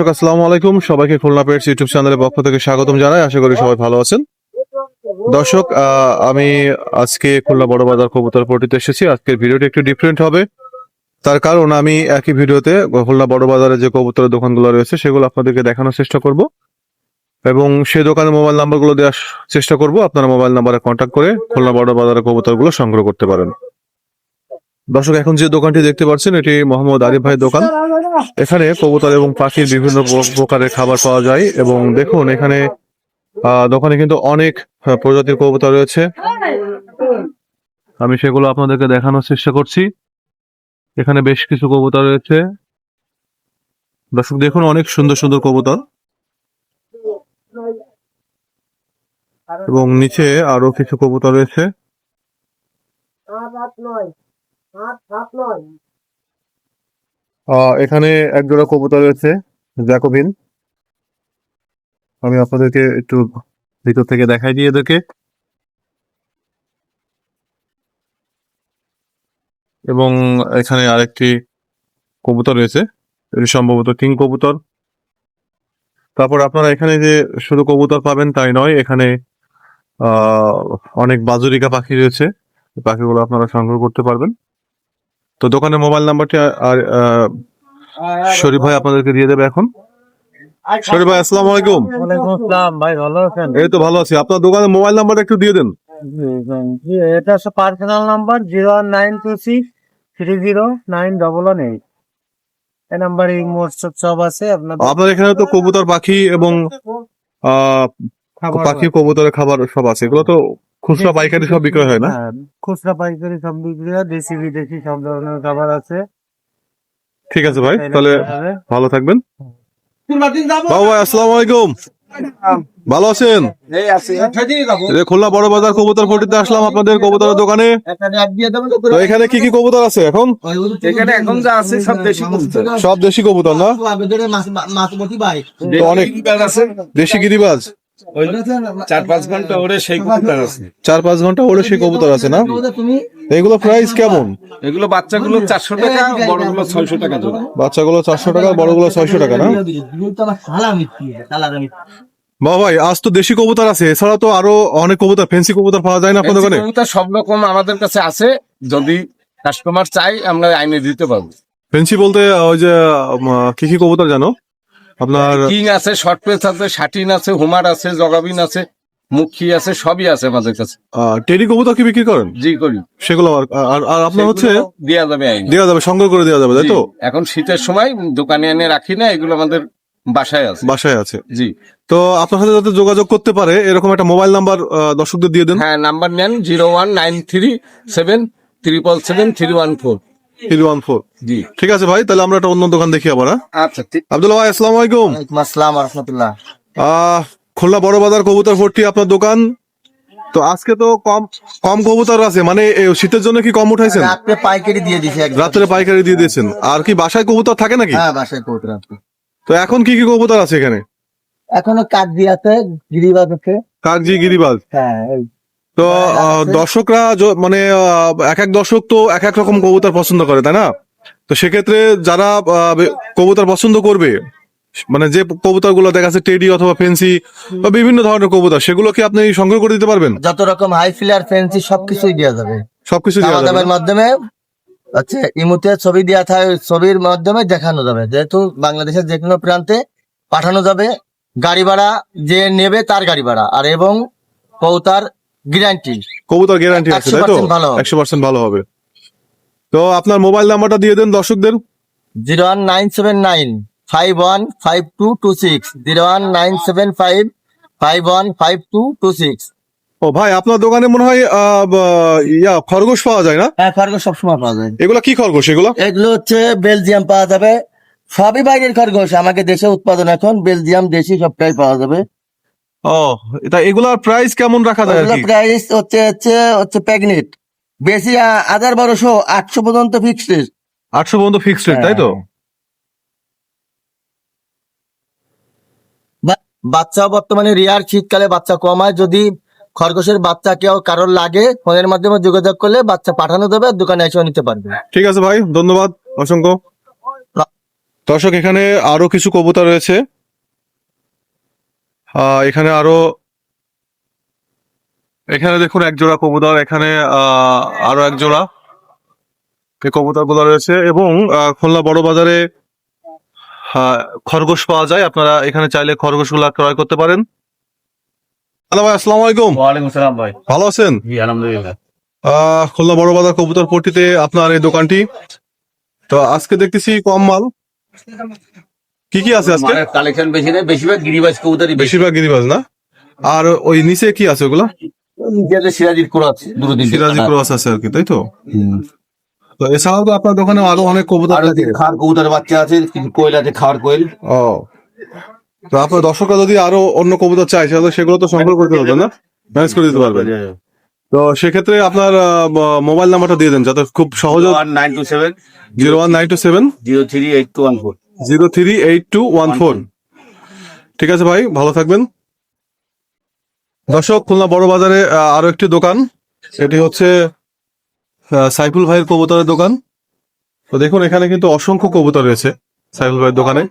দর্শক, আসসালামু আলাইকুম। সবাইকে খুলনা পেটস ইউটিউব চ্যানেলের পক্ষ থেকে স্বাগতম জানাই। আশা করি সবাই ভালো আছেন। দর্শক আমি আজকে খুলনা বড় বাজার কবুতর পটিতে এসেছি। আজকের ভিডিওটি একটু ডিফারেন্ট হবে। তার কারণ, আমি একই ভিডিওতে খুলনা বড় বাজারে যে কবুতরের দোকানগুলো রয়েছে, সেগুলো আপনাদেরকে দেখানোর চেষ্টা করব। এবং সেই দোকানের মোবাইল নাম্বারগুলো দেওয়ার চেষ্টা করব। আপনারা মোবাইল নাম্বারে কন্ট্যাক্ট করে খুলনা বড় বাজারের কবুতরগুলো সংগ্রহ করতে পারেন। দর্শক, এখন যে দোকানটি দেখতে পাচ্ছেন, এটি মোহাম্মদ আরিফ ভাইয়ের দোকান। এখানে কবুতর এবং পাখির বিভিন্ন প্রকারের খাবার পাওয়া যায় এবং দেখুন, এখানে দোকানে কিন্তু অনেক প্রজাতির কবুতর রয়েছে। আমি সেগুলো আপনাদেরকে দেখানোর চেষ্টা করছি। এখানে বেশ কিছু কবুতর রয়েছে। দর্শক, দেখুন, অনেক সুন্দর সুন্দর কবুতর। এবং নিচে আরও কিছু কবুতর রয়েছে। এখানে এক জোড়া কবুতর রয়েছে জ্যাকোবিন আমি আপনাদেরকে একটু ভিতর থেকে দেখাই দিয়ে এদেরকে। এবং এখানে আরেকটি কবুতর রয়েছে, এটি সম্ভবত কিং কবুতর। তারপর আপনারা এখানে যে শুধু কবুতর পাবেন তাই নয়, এখানে অনেক বাজুরিকা পাখি রয়েছে পাখিগুলো আপনারা সংগ্রহ করতে পারবেন। তো দোকানের মোবাইল নাম্বারটি আর- আহ, শরীফ ভাই আপনাদেরকে দিয়ে দেবে এখন। শরীফ ভাই আসসালামু আলাইকুম। ওয়ালাইকুম আসসালাম ভাই ভালো আছেন? এই তো ভালো আছি। আপনার দোকানের মোবাইল নাম্বারটা একটু দিয়ে দেন। জি, এটা হচ্ছে personal number zero one nine two six three zero nine double one eight এই নাম্বারে মোট সব সব আছে আপনার আপনার এখানে তো কবুতর পাখি এবং পাখি কবুতরের খাবার সব আছে। এগুলো তো খুচরা পাইকারি সব বিক্রয় হয় না? হ্যাঁ, খুচরা পাইকারি সব বিক্রি হয় দেশি বিদেশি সব ধরনের খাবার আছে। ঠিক আছে ভাই তাহলে ভালো থাকবেন। বাবু ভাই আসসালামু আলাইকুম। ভালো আছেন? খুলনা বড় বাজার কবুতর ফটিতে আসলাম আপনাদের কবুতরের দোকানে। তো এখানে কি কি কবুতর আছে এখন? এখানে এখন যা আছে সব দেশি কবুতর। সব দেশি কবুতর না? অনেক দেশি গিরিবাজ? ওই চার পাঁচ ঘণ্টা ওরে সেই কবুতর আছে। চার পাঁচ ঘণ্টা ওরে সেই কবুতর আছে না? এগুলো প্রাইস কেমন? এগুলো বাচ্চাগুলো চারশো টাকা বড়গুলো ছয়শো টাকা বাচ্চাগুলো চারশো টাকা বড়গুলো ছয়শো টাকা না? বাবা ভাই আজ তো দেশি কবুতর আছে এছাড়া তো আরও অনেক কবুতর ফেন্সি কবুতর পাওয়া যায় না আপনার দোকানে কবুতর সব রকম আমাদের কাছে আছে যদি কাস্টমার চাই আমরা আইনে দিতে পারব। ফেন্সি বলতে ওই যে কি কি কবুতর জানো? আপনার কিং আছে শর্ট পেস আছে শাটিন আছে হুমার আছে জগাবিন আছে মুখী আছে সবই আছে আমাদের কাছে। টেডি কবুতর কি বিক্রি করেন? জি করি। সেগুলো আর আর- আর আপনার হচ্ছে দেওয়া যাবে দেওয়া যাবে সংগ্রহ করে দেওয়া যাবে তাই তো? এখন শীতের সময় দোকানে এনে রাখি না এগুলো আমাদের বাসায় আছে। বাসায় আছে। জি। তো আপনার সাথে যাতে যোগাযোগ করতে পারে এরকম একটা মোবাইল নাম্বার দর্শকদের দিয়ে দেন। হ্যাঁ নাম্বার নেন zero one nine three seven triple seven three one four three one four জি। ঠিক আছে ভাই তাহলে আমরা একটা অন্য দোকান দেখি আবার হ্যাঁ? আচ্ছা ঠিক। আব্দুল্লাহ ভাই আসসালামু আলাইকুম। আসসালাম রহমতুল্লাহ। আহ খুলনা বড় বাজার কবুতর ফোরটি আপনার দোকান। তো আজকে তো কম কম কবুতর আছে মানে এ শীতের জন্য কি কম উঠাইছেন? রাত্রে পাইকারি দিয়ে দিছে একদম। রাত্রে পাইকারি দিয়ে দিয়েছেন। আর কি বাসায় কবুতর থাকে নাকি? হ্যাঁ বাসায় কবুতর আছে। তো এখন কি কি কবুতর আছে এখানে? এখনও কাকজি আছে গিরিবাজ আছে। কাকজি গিরিবাজ? হ্যাঁ এই তো হ্যাঁ, আহ, দর্শকরা মানে এক এক দর্শক তো এক এক রকম কবুতর পছন্দ করে তাই না? তো সেক্ষেত্রে যারা কবুতর পছন্দ করবে মানে যে কবুতরগুলো দেখা যাচ্ছে টেডি অথবা ফেন্সি বা বিভিন্ন ধরনের কবুতর সেগুলো কি আপনি সংগ্রহ করে দিতে পারবেন? যত রকম হাই ফিলার ফ্যান্সি সবকিছুই দেওয়া যাবে। সবকিছু দেওয়া যাবে? মাধ্যমে আচ্ছা ইমুতে ছবি দেওয়া থাকে ছবির মাধ্যমে দেখানো যাবে। যেহেতু বাংলাদেশের যে কোনো প্রান্তে পাঠানো যাবে গাড়ি ভাড়া যে নেবে তার গাড়ি ভাড়া। আর এবং কৌতার গ্যারান্টি কবুতর গ্যারান্টি আছে তাই তো? 100% ভালো একশো পার্সেন্ট ভালো হবে। তো আপনার মোবাইল নাম্বারটা দিয়ে দেন দর্শকদের। Zero one nine seven nine five one five two two six zero one nine seven five five one five two two six ও ভাই আপনার দোকানে মনে হয় ইয়া খরগোশ পাওয়া যায় না? হ্যাঁ খরগোশ সবসময় পাওয়া যায়। এগুলা কি খরগোশ এগুলো? এগুলো হচ্ছে বেলজিয়াম পাওয়া যাবে। সবই বাইরের খরগোশ আমাকে দেশে উৎপাদন এখন বেলজিয়াম দেশি সবটাই পাওয়া যাবে। ও তা এগুলার প্রাইস কেমন রাখা যায় ওগুলো প্রাইস হচ্ছে হচ্ছে হচ্ছে প্যাগনেট বেশি হাজার বারোশো আটশো পর্যন্ত ফিক্সড আটশো পর্যন্ত ফিক্সড রেট তাই তো? বাচ্চা বর্তমানে রিয়ার শীতকালে বাচ্চা কমায়। যদি খরগোশের বাচ্চা কেউ কারোর লাগে ফোনের মাধ্যমে যোগাযোগ করলে বাচ্চা পাঠানো দেবে দোকানে এসেও নিতে পারবে। ঠিক আছে ভাই ধন্যবাদ অসংখ্য। দর্শক এখানে আরও কিছু কবুতর রয়েছে। এখানে আরও এখানে দেখুন এক জোড়া কবুতর এখানে আহ, আরও এক জোড়া এই কবুতরগুলো রয়েছে এবং খুলনা বড় বাজারে খরগোশ পাওয়া যায়। আপনারা এখানে চাইলে খরগোশগুলা ক্রয় করতে পারেন। হ্যালো ভাই আসসালামু আলাইকুম। ওয়ালাইকুম সালাম ভাই। ভালো আছেন? জি আলহামদুলিল্লাহ। আহ, খুলনা বড় বাজার কবুতর পট্টিতে আপনার এই দোকানটি। তো আজকে দেখতেছি কম মাল। কি কি আছে আজকে? কালেকশন বেশি নেই বেশিরভাগ গিরিবাজ কবুতরই বেশিরভাগ গিরিবাজ না? আর ওই নিচে কি আছে ওগুলা? নিচে সিরাজির ক্রস আছে আর কি তাই তো? তো এছাড়াও তো আপনার দোকানে আরও অনেক কবুতর খাওয়ার বাচ্চা আছে কোয়েল আছে খাওয়ার কোয়েল। ও। তো আপনার দর্শকরা যদি আরও অন্য কবুতর চায় তাহলে সেগুলো তো সংগ্রহ করতে পারবেন না? ম্যানেজ করে দিতে পারবেন। তো সেক্ষেত্রে আপনার মোবাইল নাম্বারটা দিয়ে দেন যাতে খুব সহজে nine two seven zero one nine two seven zero three eight two one four. Zero three eight two one four. ঠিক আছে ভাই, ভালো থাকবেন। দর্শক, খুলনা বড় বাজারে আরও একটি দোকান। এটি হচ্ছে সাইফুল ভাইয়ের কবুতরের দোকান। তো দেখুন, এখানে কিন্তু অসংখ্য কবুতর রয়েছে সাইফুল ভাইয়ের দোকানে।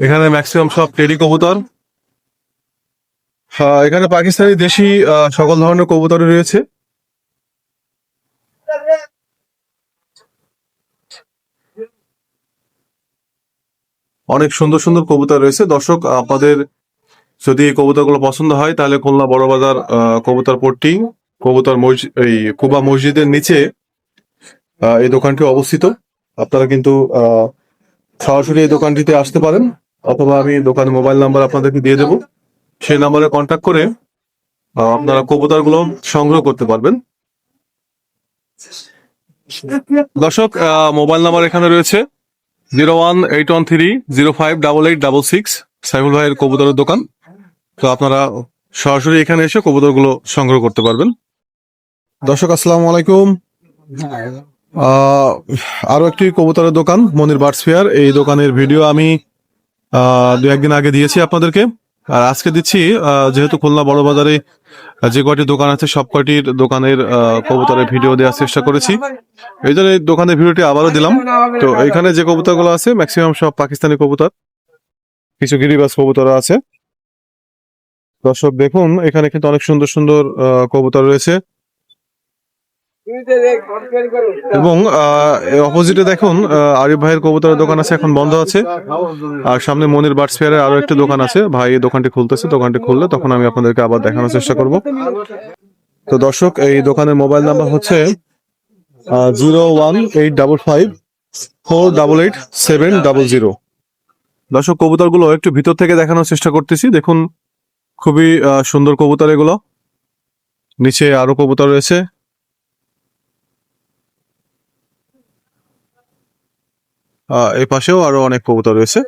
এখানে ম্যাক্সিমাম সব টেডি কবুতর। এখানে পাকিস্তানি দেশি সকল ধরনের কবুতর রয়েছে। অনেক সুন্দর সুন্দর কবুতর রয়েছে। দর্শক আপনাদের যদি এই কবুতরগুলো পছন্দ হয় তাহলে খুলনা বড় বাজার আহ, কবুতর পট্টি কবুতর এই কুবা মসজিদের নিচে এই দোকানটি অবস্থিত। আপনারা কিন্তু সরাসরি এই দোকানটিতে আসতে পারেন অথবা আমি দোকানের মোবাইল নাম্বার আপনাদেরকে দিয়ে দেবো। সেই নাম্বারে কন্ট্যাক্ট করে আপনারা কবুতরগুলো সংগ্রহ করতে পারবেন। দর্শক মোবাইল নাম্বার এখানে রয়েছে। Zero one eight one three zero five double eight double six Saiful ভাইয়ের কবুতরের দোকান। তো আপনারা সরাসরি এখানে এসে কবুতরগুলো সংগ্রহ করতে পারবেন। দর্শক আসসালামু আলাইকুম। আহ, আরও একটি কবুতরের দোকান মনির বার্ডস ফেয়ার। এই দোকানের ভিডিও আমি দু একদিন আগে দিয়েছি আপনাদেরকে। আর আজকে দিচ্ছি যেহেতু খুলনা বড় বাজারে যে কয়টি দোকান আছে, সব কয়টির দোকানের কবুতরের ভিডিও দেওয়ার চেষ্টা করেছি। এই জন্য এই দোকানের ভিডিওটি আবারও দিলাম। তো এখানে যে কবুতরগুলো আছে ম্যাক্সিমাম সব পাকিস্তানি কবুতর, কিছু গিরিবাস কবুতর আছে। দর্শক দেখুন, এখানে কিন্তু অনেক সুন্দর সুন্দর কবুতর রয়েছে। এবং অপোজিটে দেখুন আরিফ ভাইয়ের কবুতরের দোকান আছে, এখন বন্ধ আছে। আর সামনে মনির বার্ডস ফেয়ারের আরও একটি দোকান আছে। ভাই, এই দোকানটি খুলতেছে, দোকানটি খুললে তখন আমি আপনাদেরকে আবার দেখানোর চেষ্টা করব। তো দর্শক, এই দোকানের মোবাইল নাম্বার হচ্ছে zero one eight double five four double eight seven double zero. দর্শক, কবুতরগুলো একটু ভিতর থেকে দেখানোর চেষ্টা করতেছি। দেখুন, খুবই সুন্দর কবুতর এগুলো। নিচে আরও কবুতর রয়েছে। এই পাশেও আরও অনেক কবুতর রয়েছে।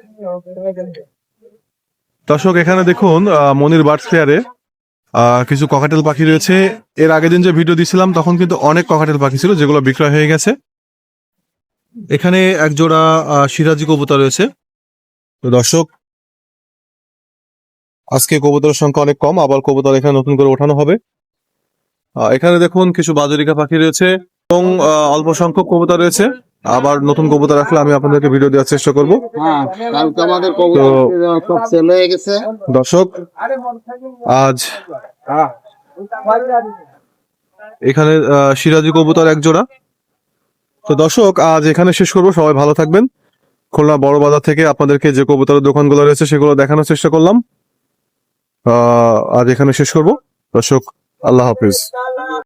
দর্শক এখানে দেখুন মনির বার্ডস ফেয়ারে কিছু ককাটেল পাখি রয়েছে। এর আগের দিন যে ভিডিও দিছিলাম তখন কিন্তু অনেক ককাটেল পাখি ছিল যেগুলো বিক্রয় হয়ে গেছে। এখানে এক জোড়া আহ, সিরাজি কবুতর রয়েছে। তো দর্শক আজকে কবুতরের সংখ্যা অনেক কম আবার কবুতর এখানে নতুন করে ওঠানো হবে। এখানে দেখুন কিছু বাজরিকা পাখি রয়েছে এবং অল্প সংখ্যক কবুতর রয়েছে। আবার নতুন কবুতর রাখলে আমি আপনাদেরকে ভিডিও দেওয়ার চেষ্টা করব। হ্যাঁ দর্শক আজ এখানে সিরাজি কবুতর এক জোড়া। তো দর্শক আজ এখানে শেষ করব। সবাই ভালো থাকবেন। খুলনা বড় বাজার থেকে আপনাদেরকে যে কবুতরের দোকানগুলো রয়েছে সেগুলো দেখানোর চেষ্টা করলাম। আহ, আজ এখানে শেষ করব। দর্শক আল্লাহ হাফিজ।